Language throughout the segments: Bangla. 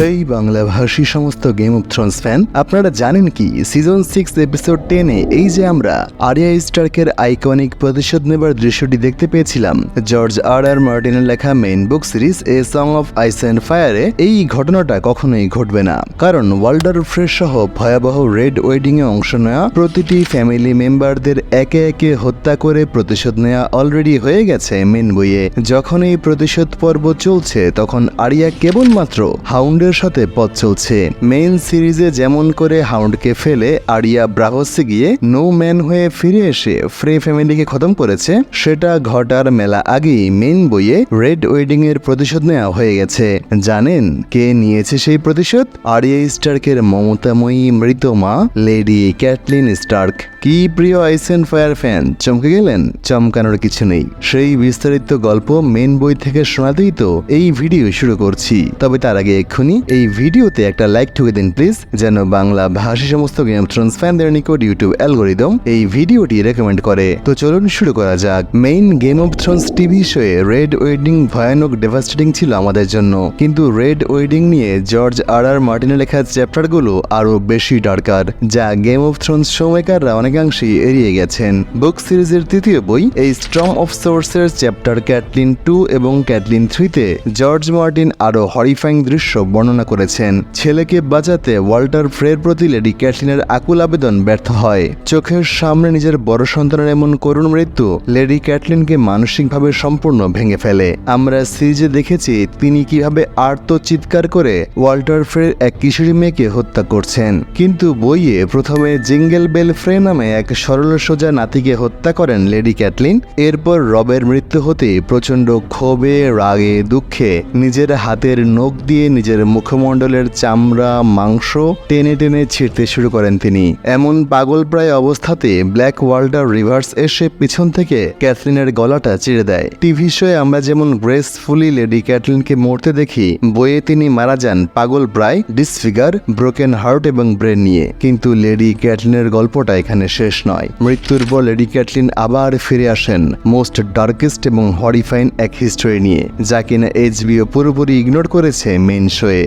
হেই বাংলা ভাষী সমস্ত গেম অফ থ্রোনস ফ্যান আপনারা জানেন কি? সিজন সিক্স এপিসোড টেনে এই যে আমরা আরিয়া স্টার্কের আইকনিক প্রতিশোধ নেবার দৃশ্যটি দেখতে পেয়েছিলাম। জর্জ আর আর মার্টিনের লেখা main book series A song of ice and ফায়ারে এই ঘটনাটা কখনোই ঘটবে না। কারণ ওয়াল্ডার ফ্রেশ সহ ভয়াবহ রেড ওয়েডিং এ অংশ নেওয়া প্রতিটি ফ্যামিলি মেম্বারদের একে একে হত্যা করে প্রতিশোধ নেওয়া অলরেডি হয়ে গেছে মেন বইয়ে। যখন এই প্রতিশোধ পর্ব চলছে, তখন আরিয়া কেবলমাত্র হাউন্ডের সাথে পথ চলছে। মেইন সিরিজে যেমন করে হাউন্ডকে ফেলে আরিয়া ব্রাভসে গিয়ে নো ম্যান হয়ে ফিরে এসে ফ্রে ফ্যামিলিকে খতম করেছে, সেটা ঘটার মেলা আগেই মেইন বইয়ে রেড ওয়েডিং এর প্রতিশোধ নেওয়া হয়ে গেছে। জানেন কে নিয়েছে সেই প্রতিশোধ? আরিয়া স্টার্কের মমতাময়ী মৃত মা, লেডি ক্যাটলিন স্টার্ক। কি প্রিয় আইসেন ফায়ার ফ্যান? চমকে গেলেন? চমকানোর কিছু নেই। সেই বিস্তারিত গল্প মেন বই থেকে শোনাতেই তো এই ভিডিও শুরু করছি। তবে তার আগে এক্ষুনি এই ভিডিওতে একটা লাইক ঠুকে দিন প্লিজ যেন বাংলা ভাষী সমস্ত গেম থ্রোনস ফ্যানদের নিকট ইউটিউব অ্যালগোরিদম এই ভিডিওটি রেকমেন্ড করে। তো চলুন শুরু করা যাক। Main Game of Thrones TV শোয়ে red wedding ভয়ানক ডেভাস্টেটিং ছিল আমাদের জন্য। কিন্তু রেড ওয়েডিং নিয়ে জর্জ আর আর মার্টিনের লেখা চ্যাপ্টারগুলো আরও বেশি ডার্কার যা গেম অফ থ্রোনস সময়কাররা অনেকাংশেই এড়িয়ে গেছেন। বুক সিরিজের তৃতীয় বই এই স্ট্রং অফ সোর্সের চ্যাপ্টার ক্যাটলিন টু এবং ক্যাটলিন থ্রিতে জর্জ মার্টিন আরও হরিফাইং দৃশ্য বর্ণনা করেছেন, ছেলেকে বাঁচাতে ওয়াল্টার ফ্রের প্রতি লেডি ক্যাটলিনের আকুল আবেদন ব্যর্থ হয়। চোখের সামনে নিজের বড় সন্তানের এমন করুণ মৃত্যু লেডি ক্যাটলিনকে মানসিকভাবে সম্পূর্ণ ভেঙে ফেলে। আমরা সিরিজে দেখেছি তিনি কীভাবে আর্ত চিৎকার করে ওয়াল্টার ফ্রের এক কিশোরী মেয়েকে হত্যা করছেন। কিন্তু বইয়ে প্রথমে জিঙ্গেল বেল ফ্রে নামে এক সরল সোজা নাতিকে হত্যা করেন লেডি ক্যাটলিন। এরপর রবের মৃত্যু হতে প্রচণ্ড ক্ষোভে, রাগে, দুঃখে নিজের হাতের নখ দিয়ে নিজের মুখমণ্ডলের চামড়া, মাংস টেনে টেনে ছিঁড়তে শুরু করেন তিনি। এমন পাগল প্রায় অবস্থাতে ব্ল্যাক ওয়াল্ডার রিভার্স এসে পিছন থেকে ক্যাথলিনের গলাটা চিড়ে দেয়। টিভি শোয়ে আমরা যেমন গ্রেসফুলি লেডি ক্যাটলিনকে মরতে দেখি, বইয়ে তিনি মারা যান পাগল প্রায় ডিসফিগার, ব্রোকেন হার্ট এবং ব্রেন নিয়ে। কিন্তু লেডি ক্যাটলিনের গল্পটা এখানে শেষ নয়। মৃত্যুর পর লেডি ক্যাটলিন আবার ফিরে আসেন মোস্ট ডার্কেস্ট এবং হরিফাইন এক হিস্টোরি নিয়ে, যা কিনা এইচবিও পুরোপুরি ইগনোর করেছে মেন শোয়ে।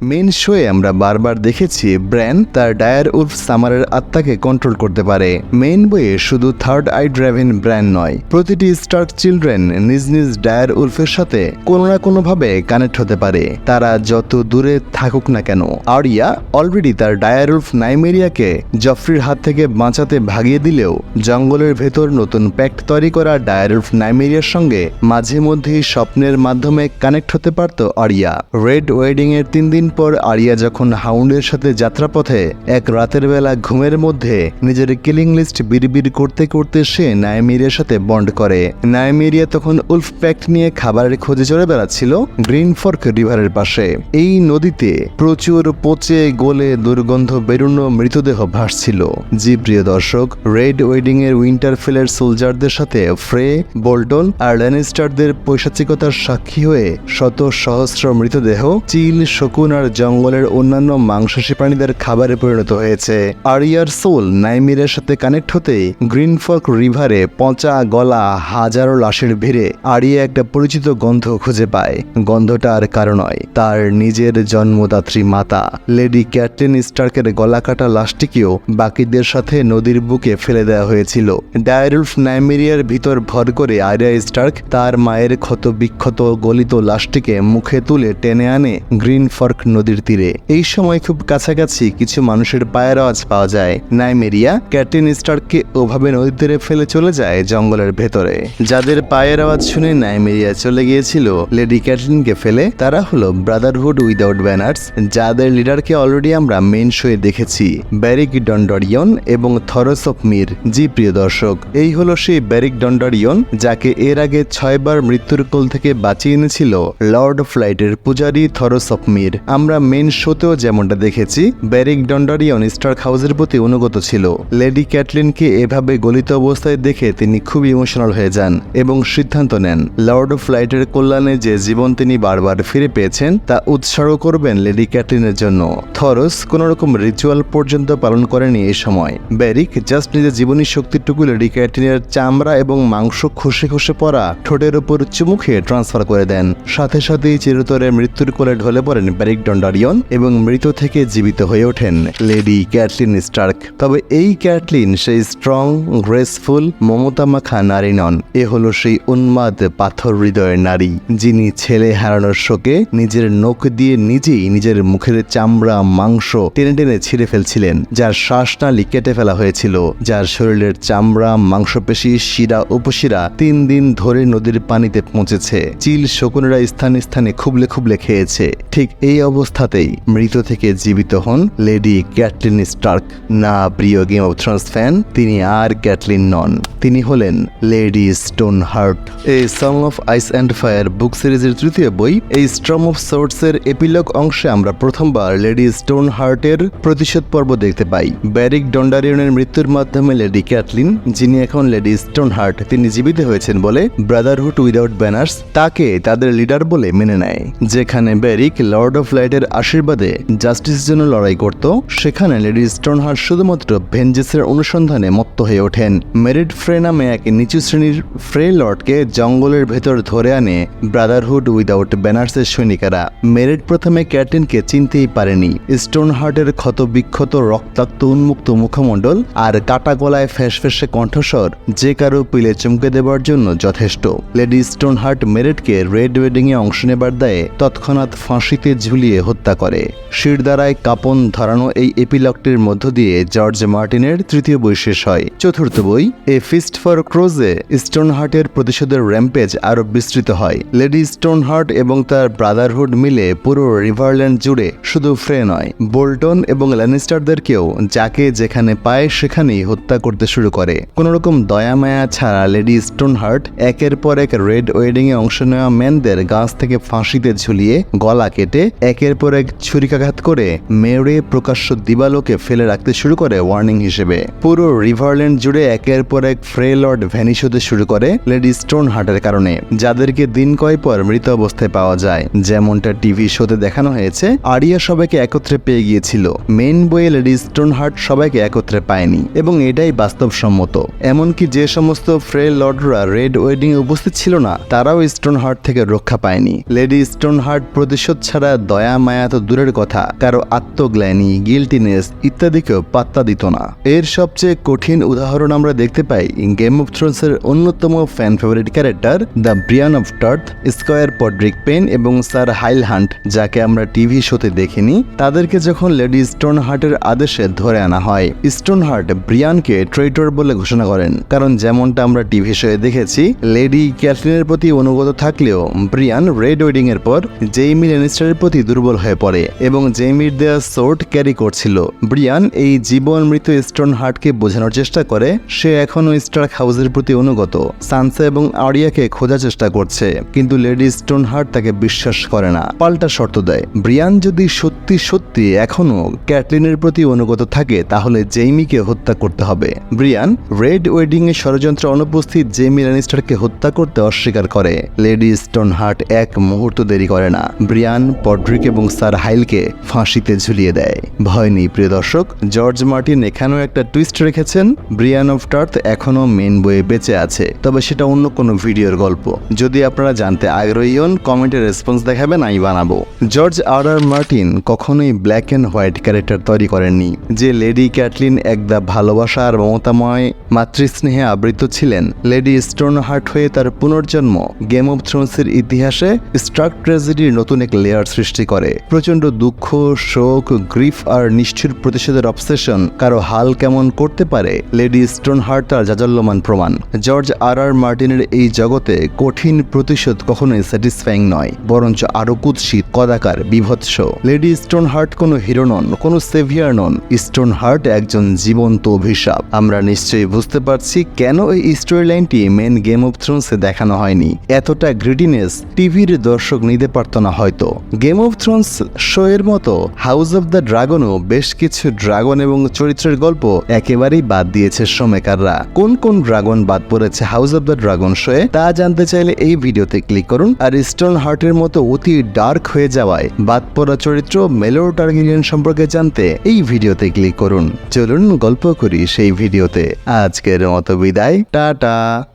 মেন শোয়ে আমরা বারবার দেখেছি ব্র্যান তার ডায়ার উলফ সামারের আত্মাকে কন্ট্রোল করতে পারে। মেন বইয়ে শুধু থার্ড আই ড্রাইভেন ব্র্যান নয়, প্রতিটি স্টার্ক চিলড্রেন নিজ নিজ ডায়ার উলফের সাথে কোনো না কোনোভাবে কানেক্ট হতে পারে। তারা যত দূরে থাকুক না কেন, আরিয়া অলরেডি তার ডায়ার উলফ নাইমেরিয়াকে জফরির হাত থেকে বাঁচাতে ভাগিয়ে দিলেও জঙ্গলের ভেতর নতুন প্যাক্ট তৈরি করা ডায়ার উলফ নাইমেরিয়ার সঙ্গে মাঝে মধ্যেই স্বপ্নের মাধ্যমে কানেক্ট হতে পারত আরিয়া। রেড ওয়েডিং এর তিন দিন পর আরিয়া যখন হাউন্ডের সাথে যাত্রাপথে এক রাতের বেলা ঘুমের মধ্যে নিজের কিলিং লিস্ট বিড়বিড় করতে করতে সে নাইমেরিয়ার সাথে বন্ড করে। নাইমেরিয়া তখন উলফ প্যাক্ট নিয়ে খাবারের খোঁজে চড়ে বেড়াচ্ছিল গ্রিন ফর্ক রিভারের পাশে। এই নদীতে প্রচুর পচে গোলে দুর্গন্ধ বেরুনো মৃতদেহ ভাসছিল। জি, প্রিয় দর্শক, রেড ওয়েডিং এর উইন্টার ফিলের সোলজারদের সাথে ফ্রে, বোল্টন আর ল্যানিস্টারদের পৈশাচিকতার সাক্ষী হয়ে শত সহস্র মৃতদেহ, চিল, শকুন আর জঙ্গলের অন্যান্য মাংসাশী প্রাণীদের খাবারে পরিণত হয়েছে। আরিয়ার সোল নাইমিরের সাথে কানেক্ট হতে গ্রিন ফক রিভারে পচা গলা, হাজারো লাশের ভিড়ে আরিয়া একটা পরিচিত গন্ধ খুঁজে পায়। গন্ধটা আর কারও নয়, তার নিজের জন্মদাত্রী মাতা। লেডি ক্যাটলিন স্টার্কের গলা কাটা লাশটিকেও বাকিদের সাথে নদীর বুকে ফেলে দেওয়া হয়েছিল। ডায়ারুলফ নাইমেরিয়ার ভিতর ভর করে আরিয়া স্টার্ক তার মায়ের ক্ষত বিক্ষত গলিত লাশটিকে মুখে তুলে টেনে আনে গ্রিন ফর্ক নদীর তীরে। এই সময় খুব কাছাকাছি কিছু মানুষের পায়ের আওয়াজ পাওয়া যায়। নাইমেরিয়া ক্যাটিন স্টার্ককে ওভাবে নদীর তীরে ফেলে চলে যায় জঙ্গলের ভেতরে। যাদের পায়ের আওয়াজ শুনে নাইমেরিয়া চলে গিয়েছিল, লেডি ক্যাটলিনকে ফেলে তারা হলো ব্রাদারহুড উইদাউট ব্যানার্স, যাদের লিডারকে অলরেডি আমরা মেন শোয়ে দেখেছি, ব্যারিক ডন্ডরিয়ন এবং থরস অফ মির। জি, প্রিয় দর্শক, এই হলো সেই ব্যারিক ডন্ডরিয়ন যাকে এর আগে ছয়বার মৃত্যুর কোল থেকে বাঁচিয়ে এনেছিল লর্ড ফ্লাইটের পূজারী থরস অফ মির। আমরা মেন শোতেও যেমনটা দেখেছি ব্যারিক ডন্ডারিয়ন স্টার্ক হাউসের প্রতি অনুগত ছিল। লেডি ক্যাটলিনকে এভাবে গলিত অবস্থায় দেখে তিনি খুব ইমোশনাল হয়ে যান এবং সিদ্ধান্ত নেন। লর্ড অফ লাইটের কল্যাণে যে জীবন তিনি বারবার ফিরে পেয়েছেন, তা উৎসর্গ করবেন লেডি ক্যাটলিনের জন্য। থরস কোন রকম রিচুয়াল পর্যন্ত পালন করেনি এই সময়। ব্যারিক জাস্ট নিজের জীবনী শক্তিটুকু লেডি ক্যাটলিনের চামড়া এবং মাংস খসে খসে পড়া ঠোঁটের উপর চুমু খেয়ে ট্রান্সফার করে দেন। সাথে সাথেই চিরতরে মৃত্যুর কোলে ঢলে পড়েন ব্যারিক ডন্ডারিয়ন এবং মৃত থেকে জীবিত হয়ে ওঠেন লেডি ক্যাটলিন স্টার্ক। তবে এই ক্যাটলিন সেই স্ট্রং গ্রেসফুল মমতা মাখা নারী নন। এ হলো সেই উন্মাদ পাথর হৃদয়ের নারী, যিনি ছেলে হারানোর শোকে নিজের নখ দিয়ে নিজেই নিজের মুখের চামড়া, মাংস টেনে টেনে ছিঁড়ে ফেলছিলেন, যার শ্বাসনালী কেটে ফেলা হয়েছিল, যার শরীরের চামড়া, মাংসপেশি, শিরা, উপশিরা তিন দিন ধরে নদীর পানিতে পৌঁছেছে। চিল শকুনেরা স্থানে স্থানে খুবলে খুবলে খেয়েছে। ঠিক এই অবস্থাতেই মৃত থেকে জীবিত হন লেডি ক্যাটলিন স্টার্ক। না প্রিয় গেম অফ থ্রোনস ফ্যান তিনি আর ক্যাটলিন নন। তিনি হলেন লেডি স্টোন হার্ট এই song of ice and fire book সিরিজের তৃতীয় বই, এই স্ট্রম অফ সোর্টস এর এপিলগ অংশে আমরা প্রথমবার লেডি স্টোন হার্টের প্রতিশোধ পর্ব দেখতে পাই। ব্যারিক ডন্ডারিয়নের মৃত্যুর মাধ্যমে লেডি ক্যাটলিন, যিনি এখন লেডি স্টোন হার্ট তিনি জীবিত হয়েছেন বলে ব্রাদারহুড উইদাউট ব্যানার্স তাকে তাদের লিডার বলে মেনে নেয়, যেখানে ব্যারিক লর্ড অফ লাইটের আশীর্বাদে জাস্টিস জন্য লড়াই করত, সেখানে লেডি স্টোন হার্ট শুধুমাত্র ভেঞ্জেসের অনুসন্ধানে মত্ত হয়ে ওঠেন। মেরিড ফ্রে নামে এক নিচু শ্রেণির ফ্রে লর্ডকে জঙ্গলের ভেতর ধরে আনে ব্রাদারহুড উইদাউট ব্যানার্সের সৈনিকেরা। মেরিড প্রথমে ক্যাটলিনকে চিনতেই পারেনি। স্টোন হার্টের ক্ষত বিক্ষত রক্তাক্ত, উন্মুক্ত মুখমণ্ডল আর কাটা গলায় ফ্যাসফ্যাসে কণ্ঠস্বর যে কারও পিলে চমকে দেবার জন্য যথেষ্ট। লেডি স্টোন হার্ট মেরিটকে রেড ওয়েডিংয়ে অংশ নেবার দায়ে তৎক্ষণাৎ ফাঁসিতে ঝুলিয়ে হত্যা করে। শিরদারায় কাপন ধরানো এই এপিলকটির মধ্য দিয়ে জর্জ মার্টিনের তৃতীয় বই শেষ হয়। চতুর্থ বই, এ ফিস্ট ফর ক্রোজে স্টোন হার্টের প্রতিশোধের র্যাম্পেজ আরও বিস্তৃত হয়। লেডি স্টোন হার্ট এবং তার ব্রাদারহুড মিলে পুরো রিভারল্যান্ড জুড়ে শুধু ফ্রে নয়, বোল্টন এবং ল্যানিস্টারদেরকেও যাকে যেখানে পায় সেখানেই হত্যা করতে শুরু করে। কোন রকম দয়া মায়া ছাড়া লেডি স্টোন হার্ট একের পর এক রেড ওয়েডিংয়ে অংশ নেওয়া ম্যানদের গাছ থেকে ফাঁসিতে ঝুলিয়ে গলা কেটে একের পর এক ছুরিকাঘাত করে মেরে প্রকাশ্য দিবালোকে ফেলে রাখতে শুরু করে ওয়ার্নিং হিসেবে। পুরো রিভারল্যান্ড জুড়ে একের পর এক ফ্রে লর্ড ভ্যানিশ হতে শুরু করে লেডি স্টোন হার্টের কারণে, যাদেরকে দিন কয় পর মৃত অবস্থায় পাওয়া যায়। যেমনটা টিভি শোতে দেখানো হয়েছে, আরিয়া সবাইকে একত্রে পেয়ে গিয়েছিল। মেন বইয়ে লেডি স্টোন হার্ট সবাইকে একত্রে পায়নি, এবং এটাই বাস্তবসম্মত। এমনকি যে সমস্ত ফ্রে লর্ডরা রেড ওয়েডিং এ উপস্থিত ছিল না, তারাও স্টোন হার্ট থেকে রক্ষা পায়নি। লেডি স্টোন হার্ট প্রতিশোধ ছাড়া দয়া মায়া তো দূরের কথা। কারও আত্মগ্লানি গিল্টিনেস ইত্যাদিকেও পাত্তা দিত না। এর সবচেয়ে কঠিন উদাহরণ আমরা দেখতে পাই গেম অফ থ্রোনস এর অন্যতম fan favourite character the Brienne of Tarth squire Podrick Payne এবং স্যার হাইল হান্ট যাকে আমরা টিভি শোতে দেখিনি। তাদেরকে যখন লেডি স্টোন হার্টের আদেশে ধরে আনা হয় স্টোন হার্ট ব্রিয়ানকে ট্রেটর বলে ঘোষণা করেন। কারণ যেমনটা আমরা টিভি শোয়ে দেখেছি লেডি ক্যাথলিনের প্রতি অনুগত থাকলেও ব্রিয়ান রেড ওয়েডিং এর পর জেইমি লেনিস্টারের প্রতি দুর্বল হয়ে পড়ে এবং জেইমির দেয়া সোর্ট ক্যারি করছিল। ব্রিয়ান এই জীবন মৃত স্টোন হার্টকে বোঝানোর চেষ্টা করে। সে এখনও স্টার্ক হাউসের প্রতি অনুগত। সানসা এবং আরিয়াকে খোঁজার চেষ্টা করছে, কিন্তু লেডি স্টোন হার্ট তাকে বিশ্বাস করে না। পাল্টা শর্ত দেয়। ব্রিয়ান যদি সত্যি সত্যি এখনও ক্যাটলিনের প্রতি অনুগত থাকে, তাহলে জেইমিকে হত্যা করতে হবে। ব্রিয়ান রেড ওয়েডিং এ ষড়যন্ত্র অনুপস্থিত জেইমি ল্যানিস্টারকে হত্যা করতে অস্বীকার করে। লেডি স্টোন হার্ট এক মুহূর্ত দেরি করে না। ব্রিয়ান পড্রিক এবং স্যার হাইলকে ফাঁসিতে ঝুলিয়ে দেয়। ভয় নেই, প্রিয় দর্শক। জর্জ মার্টিন এখানেও একটা টুইস্ট রেখেছেন, ব্রিয়ান অফ টার্থ এখনও মেন বইয়ে বেঁচে আছে। তবে সেটা অন্য কোনো ভিডিওর গল্প। যদি আপনারা জানতে আগ্রহী হন, কমেন্টে রেসপন্স দেখাবেন, আমি বানাবো। জর্জ আর আর মার্টিন কখনোই ব্ল্যাক অ্যান্ড হোয়াইট ক্যারেক্টার তৈরি করেননি, যে লেডি ক্যাটলিন একদা ভালোবাসা আর মমতাময় মাতৃস্নেহে আবৃত ছিলেন। লেডি স্টোন হার্ট হয়ে তার পুনর্জন্ম গেম অফ থ্রোনসের ইতিহাসে স্ট্রাক ট্র্যাজেডির নতুন এক লেয়ার সৃষ্টি করে। প্রচণ্ড দুঃখ, শোক, গ্রিফ আর নিষ্ঠুর প্রতিশোধের অবসেশন কারও হাল কেমন করতে পারে, লেডি স্টোন হার্ট তার জাজল্যমান প্রমাণ। জর্জ আর আর মার্টিনের এই জগতে কঠিন প্রতিশোধ কখনোই স্যাটিসফাইং নয়, বরঞ্চ আরও কুৎসিত, কদাকার, বিভৎস। লেডি স্টোন হার্ট কোনো হিরো নন, কোনো সেভিয়ার নন। স্টোন হার্ট একজন জীবন্ত অভিশাপ। আমরা নিশ্চয়ই বুঝতে পারছি কেন এই স্টোরি লাইনটি মেন গেম অফ থ্রোনসে দেখানো হয়নি। এতটা গ্রিডিনেস টিভির দর্শক নিতে পারত না হয়তো। গেম অফ থ্রোনস শো এর মতো হাউস অব দ্য ড্রাগনও বেশ কিছু ড্রাগন এবং চরিত্রের গল্প একেবারেই বাদ দিয়েছে শোমেকাররা কোন কোন ড্রাগন বাদ পড়েছে হাউস অব দ্য ড্রাগন শোয়ে তা জানতে চাইলে এই ভিডিওতে ক্লিক করুন আর স্টোন হার্টের মতো অতি ডার্ক হয়ে যাওয়ায় বাদ পড়া চরিত্র মেলোর টার্গেরিয়ান সম্পর্কে জানতে এই ভিডিওতে ক্লিক করুন। চলুন গল্প করি সেই ভিডিওতে। আজকের মতো বিদায়। টাটা।